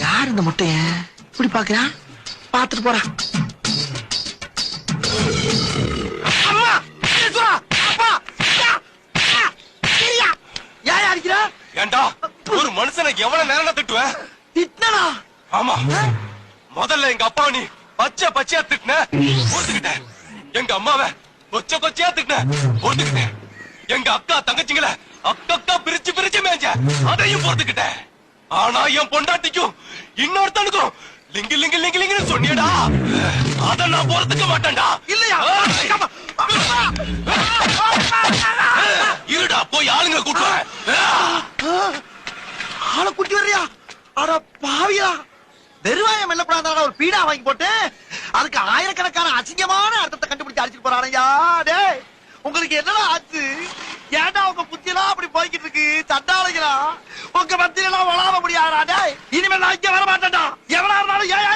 யார் இந்த முட்டைய? இப்படி பாக்குறான் பாத்துட்டு அடிக்கிற? ஏண்டா? ஒரு மனுஷனை எவ்வளவு நேரம் திட்டுவேன் திட்டினனா? ஆமா. முதல்ல எங்க அப்பா நீ பச்சை பச்சையா திட்டின பொறுத்துக்கிட்டேன் எங்க அம்மாவை கொச்ச கொச்சையா திட்டின பொறுத்துக்கிட்டேன் எங்க அக்கா தங்கச்சிங்கள அக்கா பிரிச்சு பிரிச்சு மேய்ஞ்ச அதையும் பொறுத்துக்கிட்டேன் ஆனா என் பொண்டாட்டிக்கும் இன்னொருத்தனுக்கும் லிங்கு லிங்கு லிங்கு லிங்குன்னு சொன்னியடா. அத நான் பொறுத்துக்க மாட்டேன்டா. இல்லையா? இருடா போய் ஆளுங்க கூட்டு வரேன். ஆளை கூட்டி வர்றியா? அட பாவியா வெறுவாயம் மெல்லப்படாத ஒரு பீடா வாங்கி போட்டு அதுக்கு ஆயிரக்கணக்கான அசிங்கமான அர்த்தத்தை கண்டுபிடிச்சு அடிச்சிட்டு போறானையா டேய் உங்களுக்கு என்னடா ஆச்சு? ஏன்டா உங்க புத்தியெல்லாம் உங்க மத்தியிலாம் வளாம முடியாதா. இனிமேல் நான் இங்க வர மாட்டேன்டா எவனா இருந்தாலும் ஏன்